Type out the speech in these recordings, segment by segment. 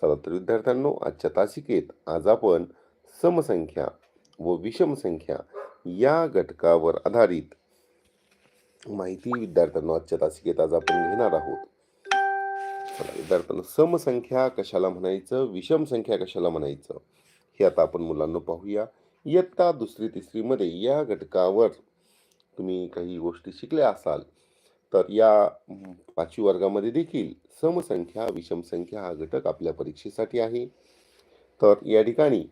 चला तर विद्यार्थ्यांनो आजच्या तासिकेत आज आपण समसंख्या व विषम संख्या या घटकावर आधारित माहिती विद्यार्थ्यांना आजच्या तासिकेत आज आपण घेणार आहोत. चला विद्यार्थ्यांनो समसंख्या कशाला म्हणायचं? विषम संख्या कशाला म्हणायचं? हे आता आपण मुलांना पाहूया. इयत्ता दुसरी तिसरीमध्ये या घटकावर तुम्ही काही गोष्टी शिकल्या असाल तर या पाचवी वर्गामध्ये देखील समसंख्या विषमसंख्या हा घटक आपल्या परीक्षेसाठी आहे. तर या ठिकाणी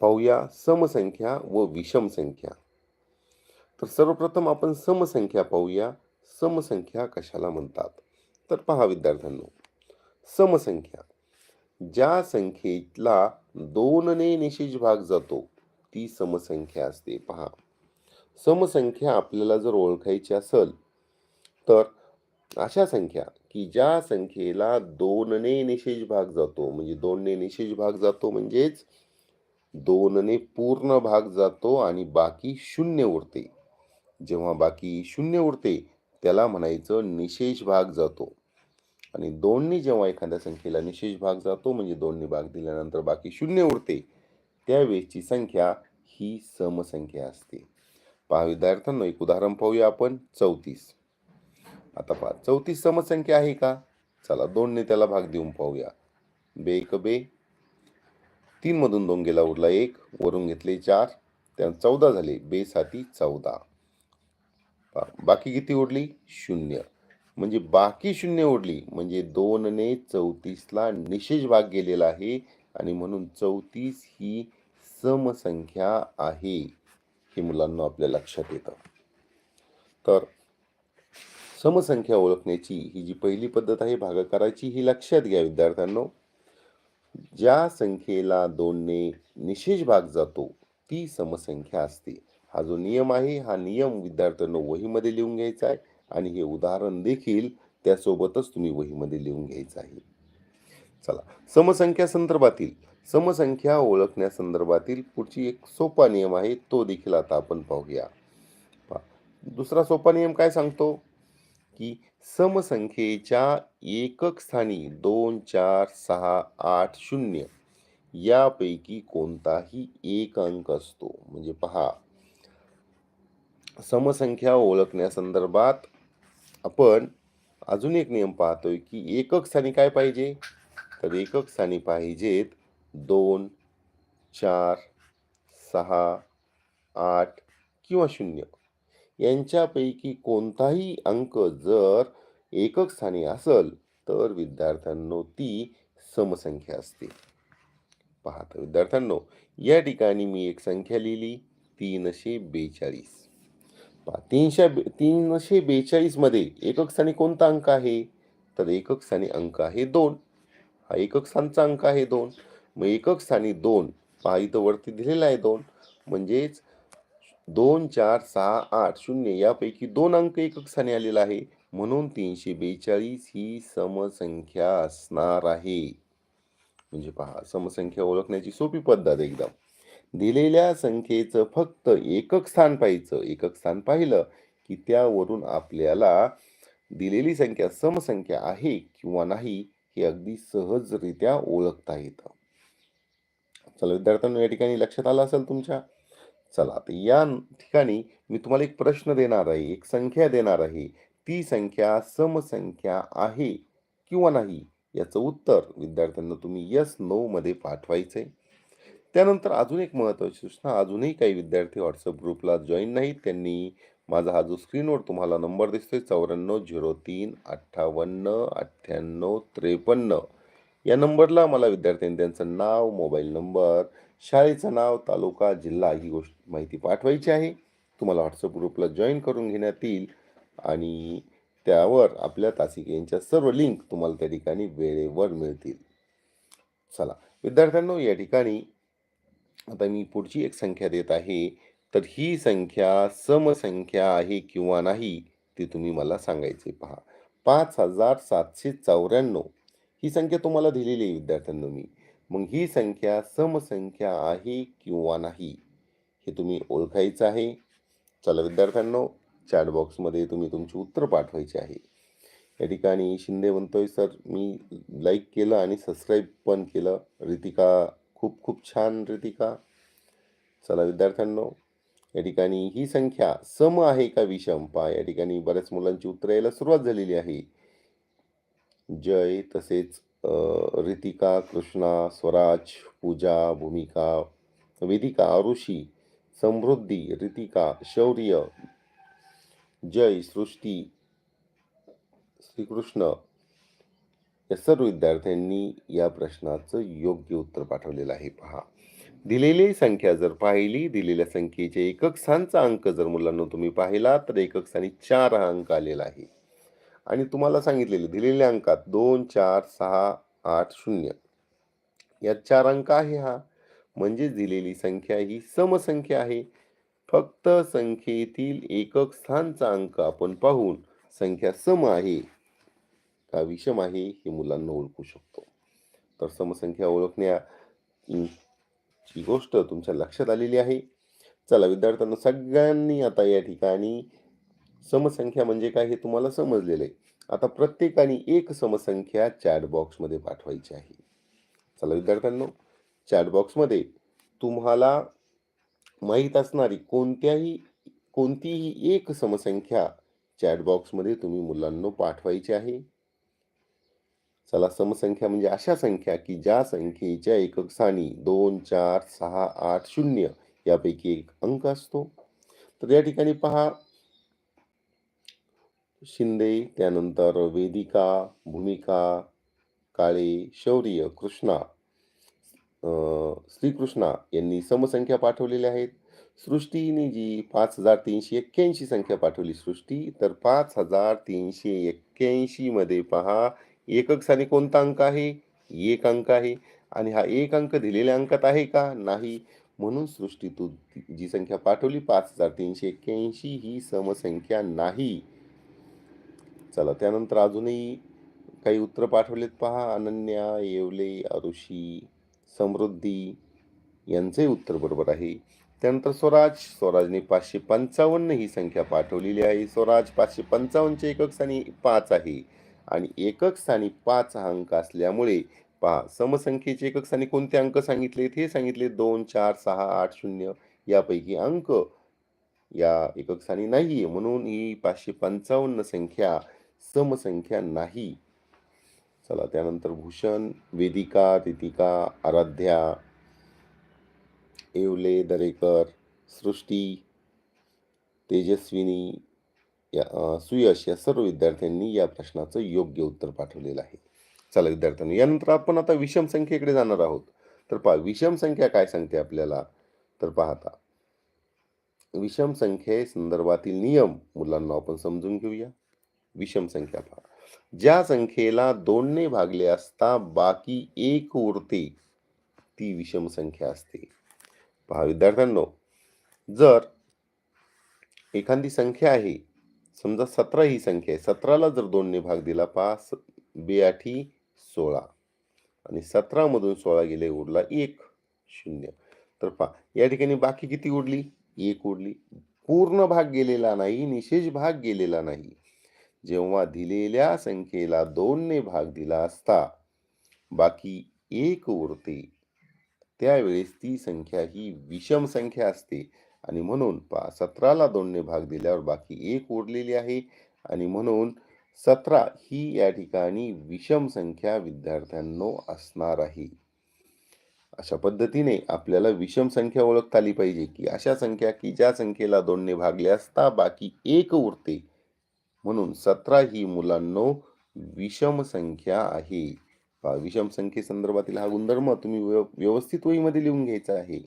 पाहूया समसंख्या व विषम संख्या. तर सर्वप्रथम आपण समसंख्या पाहूया. समसंख्या कशाला म्हणतात? तर पहा विद्यार्थ्यांनो समसंख्या. ज्या संख्येला दोनने निशेष भाग जातो ती समसंख्या असते. पहा समसंख्या आपल्याला जर ओळखायची असेल तर अशा संख्या की ज्या संख्येला दोनने निशेष भाग जातो म्हणजे दोनने निशेष भाग जातो म्हणजेच दोनने पूर्ण भाग जातो आणि बाकी शून्य उरते. जेव्हा बाकी शून्य उरते त्याला म्हणायचं निशेष भाग जातो. आणि दोनने जेव्हा एखाद्या संख्येला निशेष भाग जातो म्हणजे दोनने भाग दिल्यानंतर बाकी शून्य उरते त्यावेळेसची संख्या ही समसंख्या असते. पहा विद्यार्थ्यांना एक उदाहरण पाहूया आपण चौतीस. आता पहा चौतीस समसंख्या आहे का? चला दोनने त्याला भाग देऊन पाहूया. बे एक बे. तीन मधून दोन गेला उरला एक वरून घेतले चार. त्या चौदा झाले बे साती चौदा. बाकी किती उरली? शून्य. म्हणजे बाकी शून्य उरली म्हणजे दोनने चौतीसला निशेष भाग गेलेला आहे आणि म्हणून चौतीस ही समसंख्या आहे हे मुलांना आपल्या लक्षात येतं. तर समसंख्या ओळखण्याची ही जी पहिली पद्धत आहे भागाकाराची ही लक्षात घ्या विद्यार्थ्यांनो. ज्या संख्येला दोनने निशेष भाग जातो ती समसंख्या असते. हा जो नियम आहे हा नियम विद्यार्थ्यांनो वहीमध्ये लिहून घ्यायचा आहे आणि हे उदाहरण देखील त्यासोबतच तुम्ही वहीमध्ये लिहून घ्यायचं आहे. चला समसंख्या संदर्भातील समसंख्या ओळखण्यासंदर्भातील पुढची एक सोपा नियम आहे तो देखील आता आपण पाहूया. दुसरा सोपा नियम काय सांगतो? की समसंख्येच्या एकक स्थानी दोन चार सहा आठ शून्य यापैकी कोणताही एक अंक असतो. म्हणजे पहा समसंख्या ओळखण्यासंदर्भात आपण अजून एक नियम पाहतोय की एकक स्थानी काय पाहिजे? तर एकक स्थानी पाहिजेत दोन चार सहा आठ किंवा शून्य. यांच्यापैकी कोणताही अंक जर एकक स्थानी असेल तर विद्यार्थ्यांनो ती समसंख्या असते. पाहत विद्यार्थ्यांनो या ठिकाणी मी एक संख्या लिहिली तीनशे बेचाळीस. पहा तीनशे बे तीनशे बेचाळीसमध्ये एकक स्थानी कोणता अंक आहे? तर एकक स्थानी अंक आहे दोन. हा एकक स्थानचा अंक आहे दोन. मग एकक स्थानी दोन पहा इथं वरती दिलेला आहे दोन. म्हणजेच दोन चार सहा आठ शून्य यापैकी दोन अंक एकक स्थानी आलेला आहे. म्हणून तीनशे बेचाळीस ही समसंख्या असणार आहे. म्हणजे पहा समसंख्या ओळखण्याची सोपी पद्धत एकदम. दिलेल्या संख्येचं फक्त एकक स्थान पाहायचं. एकक स्थान पाहिलं की त्यावरून आपल्याला दिलेली संख्या समसंख्या आहे किंवा नाही हे अगदी सहजरित्या ओळखता येतं. चला विद्यार्थ्यांना या ठिकाणी लक्षात आलं असेल तुमच्या? चला तर या ठिकाणी मी तुम्हाला एक प्रश्न देणार आहे एक संख्या देणार आहे. ती संख्या समसंख्या आहे किंवा नाही याचं उत्तर विद्यार्थ्यांना तुम्ही यस नो मध्ये आहे त्यानंतर अजून एक महत्त्वाची सूचना अजूनही काही विद्यार्थी व्हॉट्सअप ग्रुपला जॉईन नाहीत. त्यांनी माझा हा जो स्क्रीनवर तुम्हाला नंबर दिसतोय चौऱ्याण्णव झिरो तीन अठ्ठावन्न अठ्ठ्याण्णव त्रेपन्न या नंबरला मला विद्यार्थ्यांनी त्यांचं नाव मोबाईल नंबर शाळेचं नाव तालुका जिल्हा ही गोष्ट माहिती पाठवायची आहे. तुम्हाला व्हॉट्सअप ग्रुपला जॉईन करून घेण्यात येईल आणि त्यावर आपल्या तासिकेंच्या सर्व लिंक तुम्हाला त्या ठिकाणी वेळेवर मिळतील. चला विद्यार्थ्यांनो या ठिकाणी आता मी पुढची एक संख्या देत आहे. तर ही संख्या समसंख्या आहे किंवा नाही ते तुम्ही मला सांगायचे पहा. पाच हजार सातशे चौऱ्याण्णव ही संख्या तुम्हाला दिलेली आहे विद्यार्थ्यांनो मी. मग ही संख्या समसंख्या आहे किंवा नाही हे तुम्ही ओळखायचं आहे. चला विद्यार्थ्यांनो चॅटबॉक्समध्ये तुम्ही तुमची उत्तर पाठवायची आहे. या ठिकाणी शिंदे म्हणतोय सर मी लाईक केलं आणि सबस्क्राईब पण केलं. रितिका खूप खूप छान रितिका. चला विद्यार्थ्यांनो या ठिकाणी ही संख्या सम आहे का विषम? पा या ठिकाणी बऱ्याच मुलांची उत्तरं यायला सुरुवात झालेली आहे. जय तसेच रितिका कृष्णा स्वराज पूजा भूमिका वेदिका आरुषी समृद्धी रितिका शौर्य जय सृष्टी श्रीकृष्ण या सर्व विद्यार्थ्यांनी या प्रश्नाचं योग्य उत्तर पाठवलेलं आहे. पहा दिलेली संख्या जर पाहिली दिलेल्या संख्येचे एकक स्थानचा अंक जर मुलांना तुम्ही पाहिला तर एकक स्थानी चार हा अंक आलेला आहे. आणि तुम्हाला सांगितलेले दिलेल्या अंकात दोन चार सहा आठ शून्य. यात चार अंक आहे हा. म्हणजे दिलेली संख्या ही समसंख्या आहे. फक्त संख्येतील एकक स्थानचा अंक आपण पाहून संख्या सम आहे का विषम आहे हे मुलांना ओळखू शकतो. तर समसंख्या ओळखण्या ची गोष्ट तुमच्या लक्षात आलेली आहे. चला विद्यार्थ्यांना सगळ्यांनी आता या ठिकाणी समसंख्या म्हणजे काय हे तुम्हाला समजलेलं आहे. आता प्रत्येकाने एक समसंख्या चॅट बॉक्समध्ये पाठवायची आहे. चला विद्यार्थ्यांनो चॅट बॉक्समध्ये तुम्हाला माहीत असणारी कोणत्याही कोणतीही एक समसंख्या चॅट बॉक्समध्ये तुम्ही मुलांना पाठवायची आहे. चला समसंख्या म्हणजे अशा संख्या की ज्या संख्येच्या एकक स्थानी दोन चार सहा आठ शून्य यापैकी एक अंक असतो. तर या ठिकाणी पहा शिंदे त्यानंतर वेदिका भूमिका काळे शौर्य कृष्णा श्रीकृष्णा यांनी समसंख्या पाठवलेल्या आहेत. सृष्टीने जी पाच हजार तीनशे एक्क्याऐंशी संख्या पाठवली सृष्टी तर पाच हजार तीनशे एक्क्याऐंशीमध्ये पहा एकक साने कोणता अंक आहे? एक अंक आहे. आणि हा एक अंक दिलेल्या अंकात आहे का? नाही. म्हणून सृष्टी तू जी संख्या पाठवली पाच हजार तीनशे एक्क्याऐंशी ही समसंख्या नाही. चला. त्यानंतर अजूनही काही उत्तरं पाठवलेत पहा. अनन्या येवले अरुषी समृद्धी यांचंही उत्तर बरोबर आहे. त्यानंतर स्वराज. स्वराजने पाचशे पंचावन्न ही संख्या पाठवलेली आहे. स्वराज पाचशे पंचावन्नचे एकक स्थानी पाच आहे. आणि एकक स्थानी पाच हा अंक असल्यामुळे पहा समसंख्येचे एकक स्थानी कोणते अंक सांगितलेत? हे सांगितले दोन चार सहा आठ शून्य यापैकी अंक या एकक स्थानी नाही आहे म्हणून ही पाचशे पंचावन्न संख्या समसंख्या नाही. चला त्यानंतर भूषण वेदिका रितिका आराध्या येवले दरेकर सृष्टी तेजस्विनी या सुयश या सर्व विद्यार्थ्यांनी या प्रश्नाचं योग्य उत्तर पाठवलेलं आहे. चला विद्यार्थ्यांनी यानंतर आपण आता विषम संख्येकडे जाणार आहोत. तर पहा विषम संख्या काय सांगते आपल्याला? तर पाहता विषम संख्ये संदर्भातील नियम मुलांना आपण समजून घेऊया. विषम संख्या पहा. ज्या संख्येला दोनने भागले असता बाकी एक उरते ती विषम संख्या असते. पहा विद्यार्थ्यांनो जर एखादी संख्या आहे समजा सतरा ही संख्या आहे सतराला जर दोनने भाग दिला पहा स- बेआठी सोळा. आणि सतरामधून सोळा गेले उरला एक शून्य. तर पहा या ठिकाणी बाकी किती उरली? एक उरली. पूर्ण भाग गेलेला नाही निशेष भाग गेलेला नाही. जेव्हा दिलेल्या संख्येला दोनने भाग दिला असता बाकी एक उरते त्यावेळेस ती संख्या ही विषम संख्या असते. आणि म्हणून पा सतराला दोनने भाग दिल्यावर बाकी एक उरलेली आहे. आणि म्हणून सतरा ही या ठिकाणी विषम संख्या विद्यार्थ्यांनो असणार आहे. अशा पद्धतीने आपल्याला विषम संख्या ओळखता आली पाहिजे की अशा संख्या की ज्या संख्येला दोनने भागले असता बाकी एक उरते. म्हणून सतरा ही मुलांनो विषम संख्या आहे. विषम संख्येसंदर्भातील हा गुणधर्म तुम्ही व्यव- व्यवस्थित वहीमध्ये लिहून घ्यायचा आहे.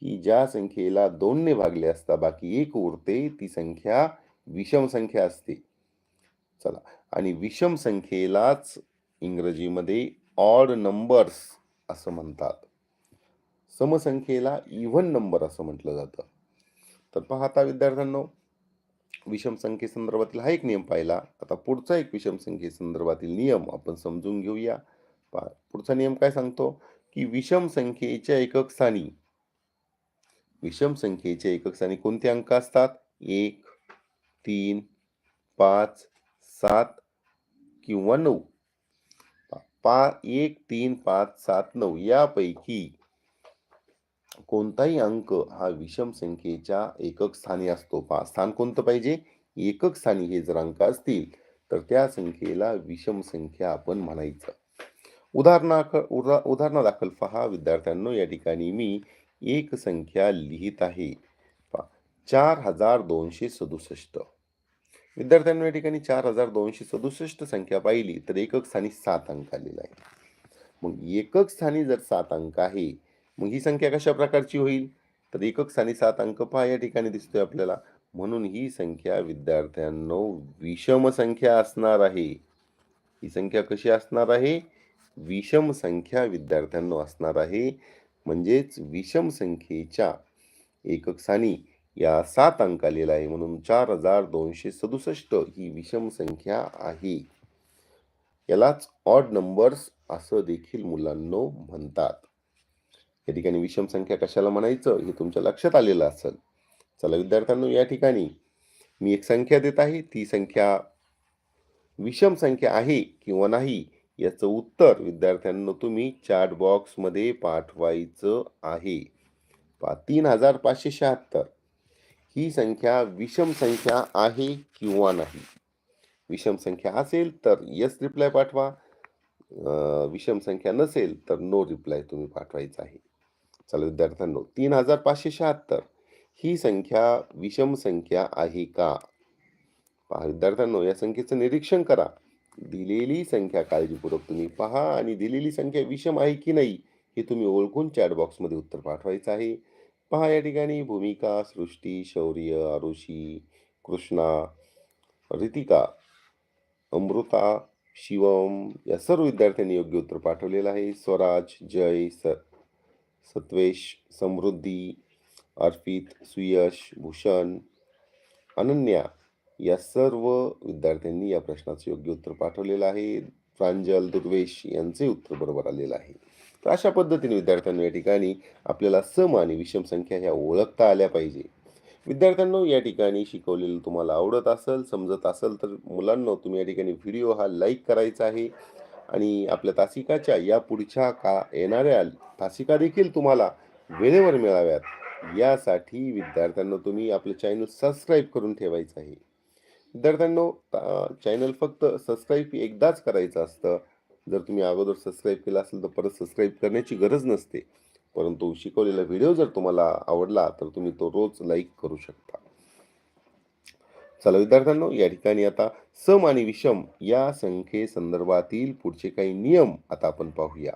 की ज्या संख्येला दोनने भागले असता बाकी एक उरते ती संख्या विषम संख्या असते. चला आणि विषम संख्येलाच इंग्रजीमध्ये ऑड नंबर्स असं म्हणतात. समसंख्येला इव्हन नंबर असं म्हटलं जातं. तर पाहता विद्यार्थ्यांनो विषम संख्येसंदर्भातील हा एक नियम पाहिला. आता पुढचा एक विषम संख्येसंदर्भातील नियम आपण समजून घेऊया. पहा पुढचा नियम काय सांगतो? की विषम संख्येच्या एकक स्थानी विषम संख्येच्या एकक स्थानी कोणते अंक असतात? एक तीन पाच सात किंवा नऊ. पा एक तीन पाच सात नऊ यापैकी कोणताही अंक हा विषम संख्येच्या एकक स्थानी असतो. पहा स्थान कोणतं पाहिजे? एकक स्थानी हे जर अंक असतील तर त्या संख्येला विषम संख्या आपण म्हणायचं. उदाहरणार्थ उदा उदाहरणादाखल पहा. विद्यार्थ्यांनो या ठिकाणी मी एक संख्या लिहित आहे. चार हजार दोनशे सदुसष्ट विद्यार्थ्यांना या ठिकाणी चार हजार दोनशे सदुसष्ट संख्या पाहिली तर एकक स्थानी सात अंक आलेला आहे मग एकक स्थानी जर सात अंक आहे मग ही संख्या कशा प्रकारची होईल? तर एकक स्थानी सात अंक पहा या ठिकाणी दिसतोय आपल्याला. म्हणून ही संख्या विद्यार्थ्यांनो विषम संख्या असणार आहे. ही संख्या कशी असणार आहे? विषम संख्या विद्यार्थ्यांनो असणार आहे. म्हणजेच विषम संख्येच्या एकक स्थानी या सात अंक आलेला आहे. म्हणून चार हजार दोनशे सदुसष्ट ही विषम संख्या आहे. यालाच ऑड नंबर्स असं देखील मुलांनो म्हणतात. या ठिकाणी विषम संख्या कशाला म्हणायचं हे तुमच्या लक्षात आलेलं असेल. चला विद्यार्थ्यांनो या ठिकाणी मी एक संख्या देत आहे. ती संख्या विषम संख्या आहे किंवा नाही याचं उत्तर विद्यार्थ्यांना तुम्ही चार्ट बॉक्समध्ये पाठवायचं आहे. पा तीन हजार पाचशे शहात्तर. ही संख्या विषम संख्या आहे किंवा नाही? विषम संख्या असेल तर यस रिप्लाय पाठवा. विषम संख्या नसेल तर नो रिप्लाय तुम्ही पाठवायचा आहे. चला विद्यार्थ्यांनो तीन हजार पाचशे शहात्तर. ही संख्या विषम संख्या आहे का? पहा विद्यार्थ्यांनो या संख्येचं निरीक्षण करा. दिलेली संख्या काळजीपूर्वक तुम्ही पहा आणि दिलेली संख्या विषम आहे की नाही हे तुम्ही ओळखून चॅटबॉक्समध्ये उत्तर पाठवायचं आहे. पहा या ठिकाणी भूमिका सृष्टी शौर्य आरुषी कृष्णा रितिका अमृता शिवम या सर्व विद्यार्थ्यांनी योग्य उत्तर पाठवलेलं आहे. स्वराज जय स सत्वेश समृद्धी अर्पित सुयश भूषण अनन्या या सर्व विद्यार्थ्यांनी या प्रश्नाचं योग्य उत्तर पाठवलेलं आहे. प्रांजल दुर्वेश यांचे उत्तर बरोबर आलेलं आहे. तर अशा पद्धतीने विद्यार्थ्यांना या ठिकाणी आपल्याला सम आणि विषम संख्या ह्या ओळखता आल्या पाहिजे. विद्यार्थ्यांनो या ठिकाणी शिकवलेलं तुम्हाला आवडत असेल समजत असेल तर मुलांना तुम्ही या ठिकाणी व्हिडिओ हा लाईक करायचा आहे. आणि आपल्या तासिकाच्या या पुढच्या का येणाऱ्या तासिका देखील तुम्हाला वेळेवर मिळाव्यात. यासाठी विद्यार्थ्यांना तुम्ही आपलं चॅनल सबस्क्राईब करून ठेवायचं आहे. विद्यार्थ्यांनो चॅनल फक्त सबस्क्राईब एकदाच करायचं असतं. जर तुम्ही अगोदर सबस्क्राईब केलं असेल तर परत सबस्क्राईब करण्याची गरज नसते. परंतु शिकवलेला व्हिडिओ जर तुम्हाला आवडला तर तुम्ही तो रोज लाईक करू शकता. चला विद्यार्थ्यांनो या ठिकाणी आता सम आणि विषम या संख्ये संदर्भातील पुढचे काही नियम आता आपण पाहूया.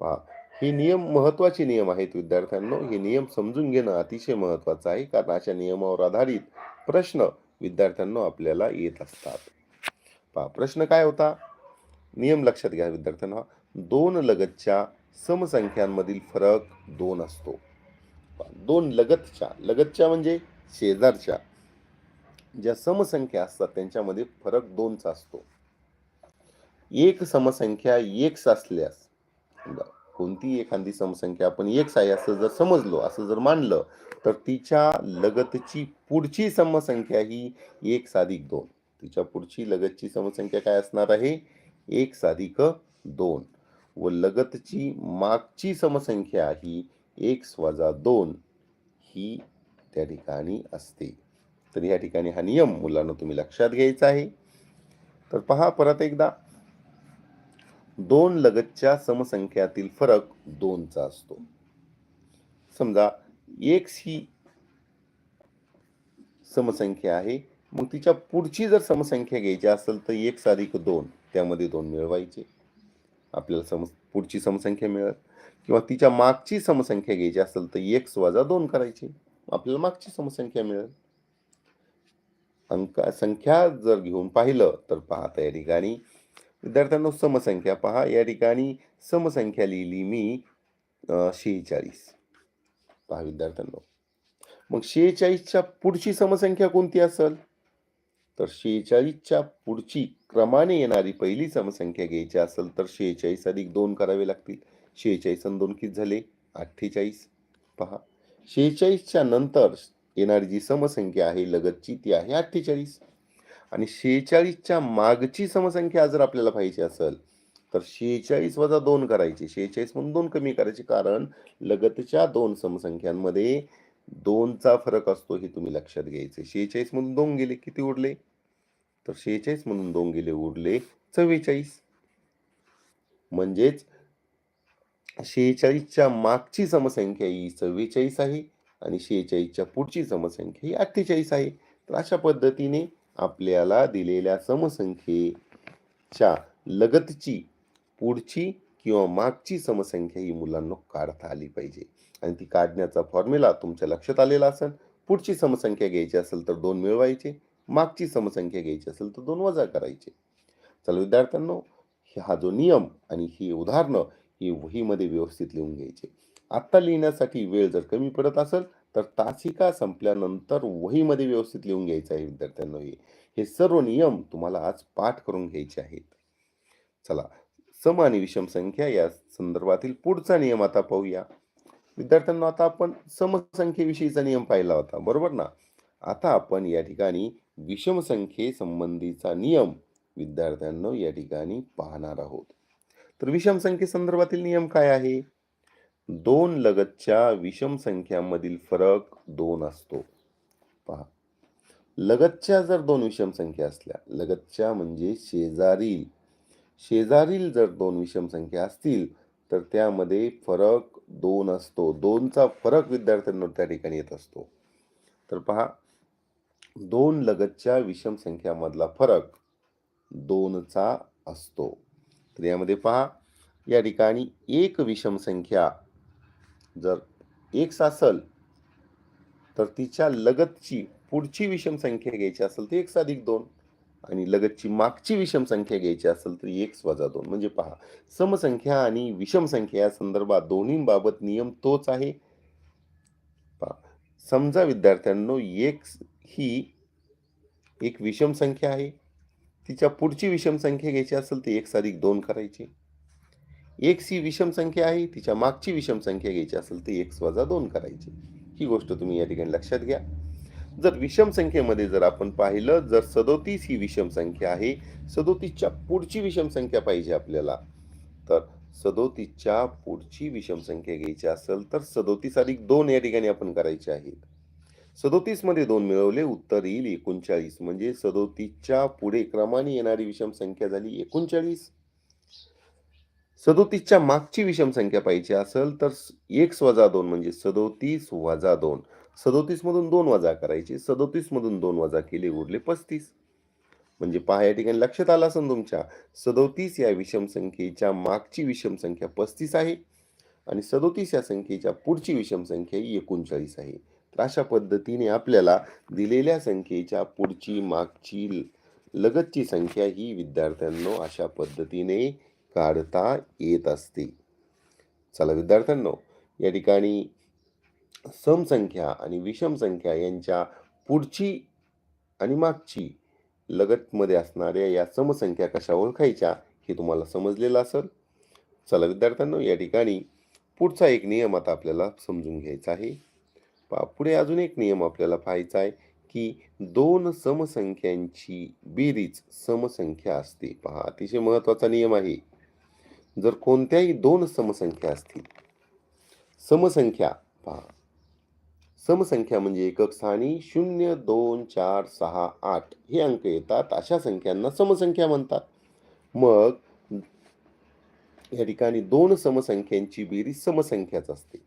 पहा हे नियम महत्त्वाचे नियम आहेत विद्यार्थ्यांनो. हे नियम समजून घेणं अतिशय महत्त्वाचं आहे कारण अशा नियमावर आधारित प्रश्न विद्यार्थ्यांना आपल्याला येत असतात. पहा प्रश्न काय होता? नियम लक्षात घ्या विद्यार्थ्यांना. दोन लगतच्या समसंख्यांमधील फरक दोन असतो. दोन लगतच्या लगतच्या म्हणजे शेजारच्या. ज्या समसंख्या असतात त्यांच्यामध्ये फरक दोनचा असतो. एक समसंख्या एक असल्यास कोणती एखादी समसंख्या आपण एक आहे असं जर समजलो असं जर मानलं तर तिच्या लगतची पुढची समसंख्या ही एक साधिक दोन. तिच्या पुढची लगतची समसंख्या काय असणार आहे? एक साधिक दोन. व लगतची मागची समसंख्या ही एक वजा दोन ही त्या ठिकाणी असते. तर या ठिकाणी हा नियम मुलांना तुम्ही लक्षात घ्यायचा आहे. तर पहा परत एकदा. दोन लगतच्या समसंख्यातील फरक दोनचा असतो. समजा एक्स ही समसंख्या आहे. मग तिच्या पुढची जर समसंख्या घ्यायची असेल तर एक अधिक दोन त्यामध्ये दोन मिळवायचे. आपल्याला सम पुढची समसंख्या मिळत किंवा तिच्या मागची समसंख्या घ्यायची असेल तर एक्स वजा दोन करायची. आपल्याला मागची समसंख्या मिळेल. अंक संख्या जर घेऊन पाहिलं तर पाहता या ठिकाणी. विद्यार्थ्यांनो समसंख्या पहा. या ठिकाणी समसंख्या लिहिली मी शेहेचाळीस. पहा विद्यार्थ्यांनो. मग शेहेचाळीसच्या पुढची समसंख्या कोणती असेल? तर शेहेचाळीसच्या पुढची क्रमाने येणारी पहिली समसंख्या घ्यायची असेल तर शेहेचाळीस अधिक दोन करावे लागतील. शेहेचाळीस आणि दोन किती झाले? अठ्ठेचाळीस. पहा. शेहेचाळीसच्या नंतर येणारी जी समसंख्या आहे लगतची ती आहे अठ्ठेचाळीस. आणि शेहेचाळीसच्या मागची समसंख्या जर आपल्याला पाहिजे असेल तर शेहेचाळीस वजा दोन करायची. शेहेचाळीस म्हणून दोन कमी करायचे कारण लगतच्या दोन समसंख्यांमध्ये दोनचा फरक असतो हे तुम्ही लक्षात घ्यायचे. शेहेचाळीस म्हणून दोन गेले किती उरले? तर शेहेचाळीस म्हणून दोन गेले उरले चव्वेचाळीस. म्हणजेच शेहेचाळीसच्या मागची समसंख्या ही चव्वेचाळीस आहे. आणि शेहेचाळीसच्या पुढची समसंख्या ही अठ्ठेचाळीस आहे. तर अशा पद्धतीने आपल्याला दिलेल्या समसंख्येच्या लगतची पुढची किंवा मागची समसंख्या ही मुलांना काढता आली पाहिजे. आणि ती काढण्याचा फॉर्म्युला तुमच्या लक्षात आलेला असेल पुढची समसंख्या घ्यायची असेल तर दोन मिळवायचे मागची समसंख्या घ्यायची असेल तर दोन वजा करायचे. चला विद्यार्थ्यांनो हा जो नियम आणि ही उदाहरणं ही वहीमध्ये व्यवस्थित लिहून घ्यायचे. आत्ता लिहिण्यासाठी वेळ जर कमी पडत असेल तर तासिका संपल्यानंतर वहीमध्ये व्यवस्थित लिहून घ्यायचं आहे विद्यार्थ्यांनो हे. हे सर्व नियम तुम्हाला आज पाठ करून घ्यायचे आहेत. चला सम आणि विषम संख्या या संदर्भातील पुढचा नियम आता पाहूया. विद्यार्थ्यांना आता आपण समसंख्येविषयीचा नियम पाहिला होता बरोबर ना? आता आपण या ठिकाणी विषम संख्येसंबंधीचा नियम विद्यार्थ्यांनो या ठिकाणी पाहणार आहोत. तर विषम संख्येसंदर्भातील नियम काय आहे? दोन लगतच्या विषम संख्यांमधील फरक दोन असतो. पहा. लगतच्या जर दोन विषम संख्या असल्या लगतच्या म्हणजे शेजारील. शेजारील जर दोन विषम संख्या असतील तर त्यामध्ये फरक दोन असतो. दोनचा फरक विद्यार्थ्यांना त्या ठिकाणी येत असतो. तर पहा. दोन लगतच्या विषम संख्यामधला फरक दोनचा असतो. तर यामध्ये पहा. या ठिकाणी एक विषम संख्या जर एक्स असल तर तिच्या लगतची पुढची विषम संख्या घ्यायची असेल तर एक अधिक दोन आणि लगतची मागची विषम संख्या घ्यायची असेल तर एक्स वजा दोन. म्हणजे पहा समसंख्या आणि विषम संख्या या संदर्भात दोन्हीबाबत नियम तोच आहे. पहा समजा विद्यार्थ्यांनो एक ही एक विषम संख्या आहे. तिच्या पुढची विषम संख्या घ्यायची असेल तर एक अधिक दोन करायची. एक ही विषम संख्या आहे तिच्या मागची विषम संख्या घ्यायची असेल तर एक वजा दोन करायची. ही गोष्ट तुम्ही या ठिकाणी लक्षात घ्या. जर विषम संख्येमध्ये जर आपण पाहिलं जर सदोतीस ही विषम संख्या आहे सदोतीसच्या पुढची विषम संख्या पाहिजे आपल्याला. तर सदोतीसच्या पुढची विषम संख्या घ्यायची असेल तर सदोतीस अधिक दोन या ठिकाणी आपण करायचे आहेत. सदोतीसमध्ये दोन मिळवले उत्तर येईल एकोणचाळीस. म्हणजे सदोतीसच्या पुढे क्रमाने येणारी विषम संख्या झाली एकोणचाळीस. सदोतीसच्या मागची विषम संख्या पाहिजे असेल तर एक वजा दोन म्हणजे सदोतीस वजा दोन. सदोतीसमधून दोन वजा करायचे. सदोतीसमधून दोन वजा केले उरले पस्तीस. म्हणजे पहा या ठिकाणी लक्षात आलं असेल तुमच्या. सदोतीस या विषम संख्येच्या मागची विषम संख्या पस्तीस आहे आणि सदोतीस या संख्येच्या पुढची विषम संख्या ही एकोणचाळीस आहे. तर अशा पद्धतीने आपल्याला दिलेल्या संख्येच्या पुढची मागची लगतची संख्या ही विद्यार्थ्यांनो अशा पद्धतीने काढता येत असते. चला विद्यार्थ्यांनो या ठिकाणी समसंख्या आणि विषम संख्या यांच्या पुढची आणि मागची लगतमध्ये असणाऱ्या या समसंख्या कशा ओळखायच्या हे तुम्हाला समजलेलं असेल. चला विद्यार्थ्यांनो या ठिकाणी पुढचा एक नियम आता आपल्याला समजून घ्यायचा आहे. पहा पुढे अजून एक नियम आपल्याला पाहायचा आहे की दोन समसंख्यांची बेरीज समसंख्या असते. पहा अतिशय महत्त्वाचा नियम आहे. जर कोणत्याही दोन समसंख्या असतील समसंख्या पहा. समसंख्या म्हणजे एकक स्थानी शून्य दोन चार सहा आठ हे अंक येतात. अशा संख्यांना समसंख्या म्हणतात. मग या ठिकाणी दोन समसंख्यांची बेरीज समसंख्याच असते.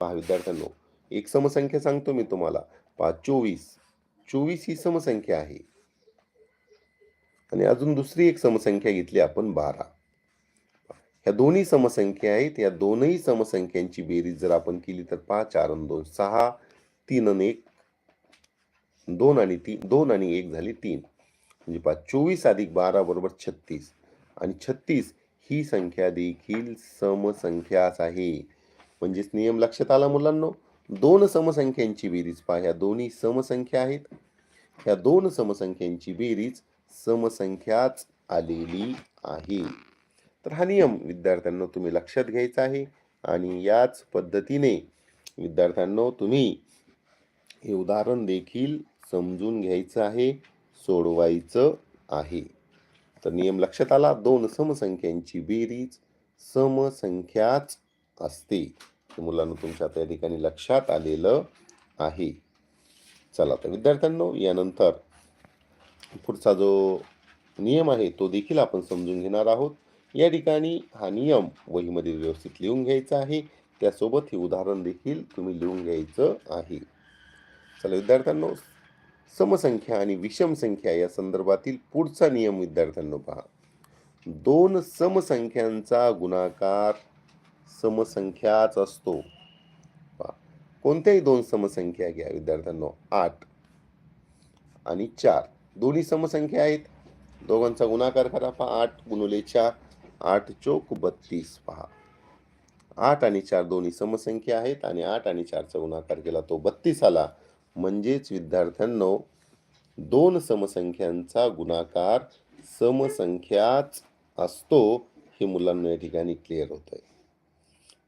पहा विद्यार्थ्यांनो एक समसंख्या सांगतो मी तुम्हाला. पहा चोवीस. चोवीस ही समसंख्या आहे. आणि अजून दुसरी एक समसंख्या घेतली आपण बारा. ह्या दोन्ही समसंख्या आहेत या दोनही समसंख्यांची बेरीज जर आपण केली तर पहा चार आणि दोन सहा तीन आणि एक दोन आणि तीन दोन आणि एक झाले तीन. म्हणजे पहा चोवीस अधिक बारा बरोबर छत्तीस. आणि छत्तीस ही संख्या देखील समसंख्याच आहे. म्हणजेच नियम लक्षात आला मुलांना? दोन समसंख्यांची बेरीज पहा ह्या दोन्ही समसंख्या आहेत. ह्या दोन समसंख्यांची बेरीज समसंख्याच आलेली आहे. तर हा नियम विद्यार्थ्यांना तुम्ही लक्षात घ्यायचा आहे आणि याच पद्धतीने विद्यार्थ्यांनो तुम्ही हे उदाहरण देखील समजून घ्यायचं आहे सोडवायचं आहे. तर नियम लक्षात आला दोन समसंख्यांची बेरीज समसंख्याच असते. मुलांना तुमच्या त्या ठिकाणी लक्षात आलेलं आहे. चला तर विद्यार्थ्यांनो यानंतर पुढचा जो नियम आहे तो देखील आपण समजून घेणार आहोत. या ठिकाणी हा नियम वहीमध्ये व्यवस्थित लिहून घ्यायचा आहे. त्यासोबत हे उदाहरण देखील तुम्ही लिहून घ्यायचं आहे. चला विद्यार्थ्यांनो समसंख्या आणि विषम संख्या या संदर्भातील पुढचा नियम विद्यार्थ्यांनो पहा. दोन समसंख्यांचा गुणाकार समसंख्याच असतो. पहा. कोणत्याही दोन समसंख्या घ्या विद्यार्थ्यांनो आठ आणि चार. दोन्ही समसंख्या आहेत. दोघांचा गुणाकार करा पहा आठ गुणुले चार. आठ चोक बत्तीस पहा. आठ आणि चार दोन्ही समसंख्या आहेत आणि आठ आणि चारचा गुणाकार केला तो बत्तीस आला. म्हणजेच विद्यार्थ्यांनो दोन समसंख्यांचा गुणाकार समसंख्याच असतो हे मुलांना या ठिकाणी क्लिअर होत आहे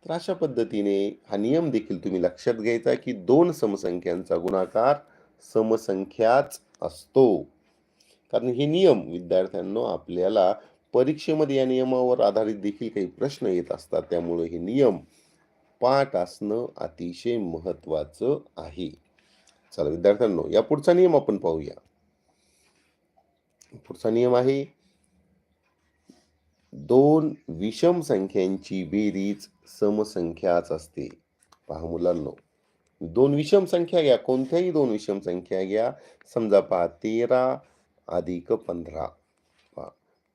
तर अशा पद्धतीने हा नियम देखील तुम्ही लक्षात घ्यायचा की दोन समसंख्यांचा गुणाकार समसंख्याच असतो. कारण हे नियम विद्यार्थ्यांनो आपल्याला परीक्षेमध्ये या नियमावर आधारित देखील काही प्रश्न येत असतात. त्यामुळे हे नियम पाठ असणं अतिशय महत्वाचं आहे. चला विद्यार्थ्यांनो या पुढचा नियम आपण पाहूया. पुढचा नियम आहे दोन विषम संख्यांची बेरीज समसंख्याच असते. पहा मुलांनो दोन विषम संख्या घ्या कोणत्याही दोन विषम संख्या घ्या. समजा पहा तेरा अधिक पंधरा.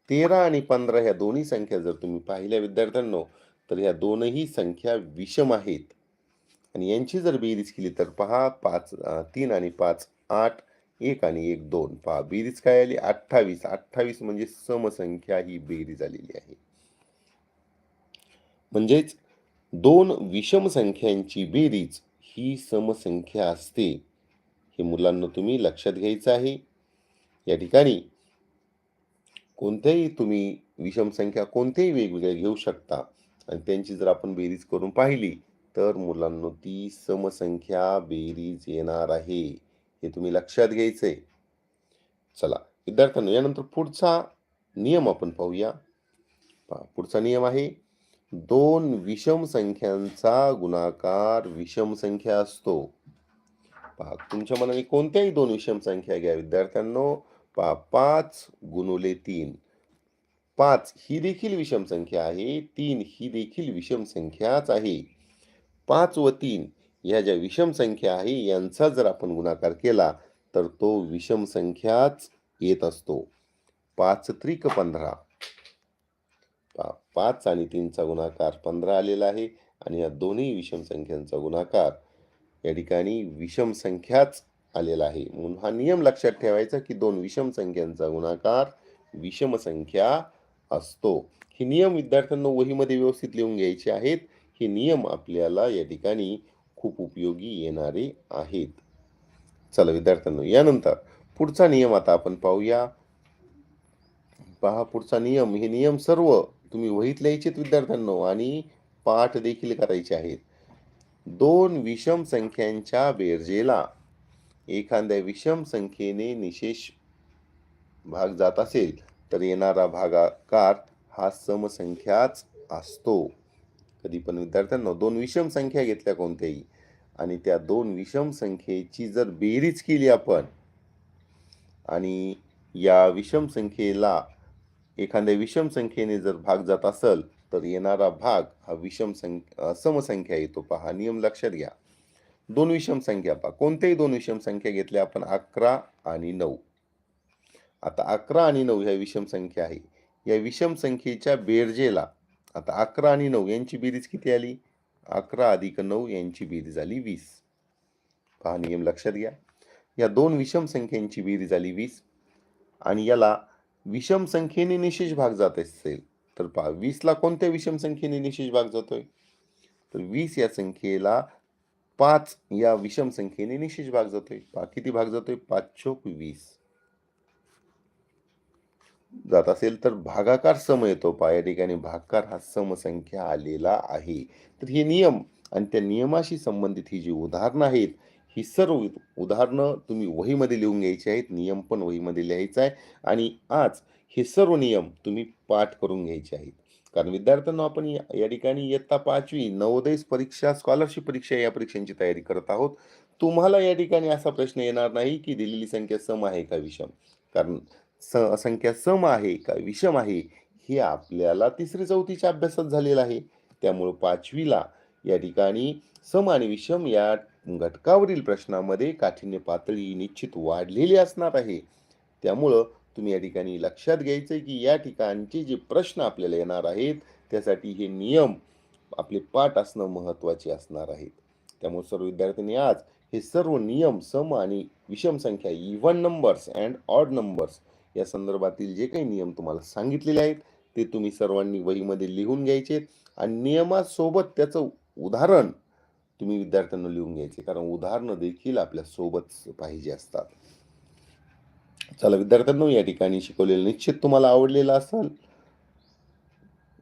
तेरा आणि पंधरा ह्या दोन्ही संख्या जर तुम्ही पाहिल्या विद्यार्थ्यांनो तर ह्या दोनही संख्या विषम आहेत. आणि यांची जर बेरीज केली तर पहा पाच तीन आणि पाच आठ एक आणि एक दोन. पहा बेरीज काय आली? अठ्ठावीस. अठ्ठावीस म्हणजे समसंख्या ही बेरीज आलेली आहे. म्हणजेच दोन विषम संख्यांची बेरीज ही समसंख्या असते. हे मुलांना तुम्ही लक्षात घ्यायचं आहे. या ठिकाणी कोणत्याही तुम्ही विषम संख्या कोणत्याही वेगवेगळ्या घेऊ शकता. आणि त्यांची जर आपण बेरीज करून पाहिली तर मुलांना ती समसंख्या बेरीज येणार आहे. हे तुम्ही लक्षात घ्यायचंय. चला विद्यार्थ्यांनो यानंतर पुढचा नियम आपण पाहूया. पहा, पुढचा नियम आहे दोन विषम संख्यांचा गुणाकार विषम संख्या असतो. पहा तुमच्या मनाने कोणत्याही दोन विषम संख्या घ्या विद्यार्थ्यांनो. पा पाच गुणुले तीन. पाच ही देखील विषम संख्या आहे तीन ही देखील विषम संख्याच आहे. पाच व तीन ह्या ज्या विषम संख्या आहे यांचा जर आपण गुणाकार केला तर तो विषम संख्याच येत असतो. पाच त्रिक पंधरा. पा पाच आणि तीनचा गुणाकार पंधरा आलेला आहे आणि या दोन्ही विषम संख्यांचा गुणाकार या ठिकाणी विषम संख्याच आलेला आहे. म्हणून हा नियम लक्षात ठेवायचा की दोन विषम संख्यांचा गुणाकार विषम संख्या असतो. हे नियम विद्यार्थ्यांना वहीमध्ये व्यवस्थित लिहून घ्यायचे आहेत. हे नियम आपल्याला या ठिकाणी खूप उपयोगी येणारे आहेत. चला विद्यार्थ्यांनो यानंतर पुढचा नियम आता आपण पाहूया. पहा पुढचा नियम हे नियम सर्व तुम्ही वहीत लिहायचेत विद्यार्थ्यांनो आणि पाठ देखील करायचे आहेत. दोन विषम संख्यांच्या बेरजेला एखाद्या विषम संख्येने निशेष भाग जात असेल तर येणारा भागाकार हा समसंख्याच असतो. कधी पण विद्यार्थ्यांना दोन विषम संख्या घेतल्या कोणत्याही आणि त्या दोन विषम संख्येची जर बेरीज केली आपण आणि या विषम संख्येला एखाद्या विषम संख्येने जर भाग जात असेल तर येणारा भाग हा विषम संख्या समसंख्या येतो. पहा नियम लक्षात घ्या. दोन विषम संख्या पहा. कोणत्याही दोन विषम संख्या घेतल्या आपण अकरा आणि नऊ. आता अकरा आणि नऊ ह्या विषम संख्या आहे. या विषम संख्येच्या बेरजेला आता अकरा आणि नऊ यांची बेरीज किती आली? अकरा अधिक नऊ यांची बेरीज आली वीस. पहा नियम लक्षात घ्या. या दोन विषम संख्यांची बेरीज आली वीस. आणि याला विषम संख्येने निशेष भाग जात असेल तर पहा वीसला कोणत्या विषम संख्येने निशेष भाग जातोय? तर वीस या संख्येला पाच या विषम संख्येने निशेष भाग जातोय. पहा किती भाग जातोय पाच चोक वीस. जात असेल तर भागाकार सम येतो. पा या ठिकाणी भागाकार हा समसंख्या आलेला आहे. तर हे नियम आणि त्या नियमाशी संबंधित ही जी उदाहरणं आहेत ही सर्व उदाहरणं तुम्ही वहीमध्ये लिहून घ्यायची आहेत नियम पण वहीमध्ये लिहायचा आहे आणि आज हे सर्व नियम तुम्ही पाठ करून घ्यायचे आहेत. कारण विद्यार्थ्यांना आपण या ठिकाणी इयत्ता पाचवी नवोदय परीक्षा स्कॉलरशिप परीक्षा या परीक्षांची तयारी करत आहोत. तुम्हाला या ठिकाणी असा प्रश्न येणार नाही की दिलेली संख्या सम आहे का विषम? कारण स संख्या सम आहे का विषम आहे हे आपल्याला तिसरी चौथीच्या अभ्यासात झालेलं आहे. त्यामुळं पाचवीला या ठिकाणी सम आणि विषम या घटकावरील प्रश्नामध्ये काठिण्य पातळी निश्चित वाढलेली असणार आहे. त्यामुळं तुम्ही या ठिकाणी लक्षात घ्यायचं की या ठिकाणचे जे प्रश्न आपल्याला येणार आहेत त्यासाठी हे नियम आपले पाठ असणं महत्त्वाचे असणार आहेत. त्यामुळे सर्व विद्यार्थ्यांनी आज हे सर्व नियम सम आणि विषम संख्या even numbers and odd numbers या संदर्भातील जे काही नियम तुम्हाला सांगितलेले आहेत ते तुम्ही सर्वांनी वहीमध्ये लिहून घ्यायचे आणि नियमासोबत त्याचं उदाहरण तुम्ही विद्यार्थ्यांना लिहून घ्यायचे. कारण उदाहरणं देखील आपल्यासोबत पाहिजे असतात. चला विद्यार्थ्यांनो या ठिकाणी शिकवलेलं निश्चित तुम्हाला आवडलेलं असेल.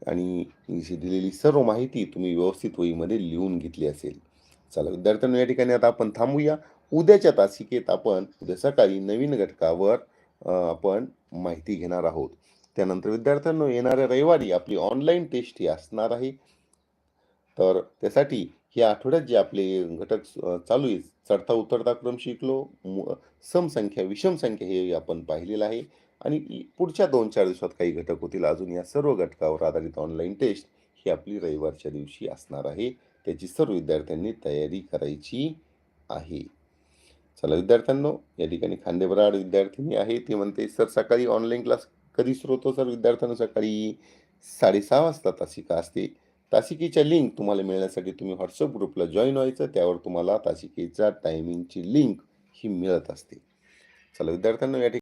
आणि ही दिलेली सर्व माहिती तुम्ही व्यवस्थित वहीमध्ये लिहून घेतली असेल. चला विद्यार्थ्यांनो या ठिकाणी आता आपण थांबूया. उद्याच्या तासिकेत आपण उद्या सकाळी नवीन घटकावर आपण माहिती घेणार आहोत. त्यानंतर विद्यार्थ्यांनो येणाऱ्या रविवारी आपली ऑनलाईन टेस्ट ही असणार आहे. तर त्यासाठी या आठवड्यात जे आपले घटक चालू आहे चढता उतरता क्रम शिकलो समसंख्या विषम संख्या हे आपण पाहिलेलं आहे. आणि पुढच्या दोन चार दिवसात काही घटक होतील अजून या सर्व घटकावर आधारित ऑनलाईन टेस्ट ही आपली रविवारच्या दिवशी असणार आहे. त्याची सर्व विद्यार्थ्यांनी तयारी करायची आहे. चला विद्यार्थ्यांनो या ठिकाणी खांदेबराड विद्यार्थिनी आहे ती म्हणते सर सकाळी ऑनलाईन क्लास कधी सुरू होतो? सर विद्यार्थ्यांना सकाळी साडेसहा वाजता तासिका असते. तासिकेच्या लिंक तुम्हाला मिळण्यासाठी तुम्ही व्हॉट्सअप ग्रुपला जॉईन व्हायचं. त्यावर तुम्हाला तासिकेचा टायमिंगची लिंक ही मिळत असते. चला विद्यार्थ्यांना या ठिकाणी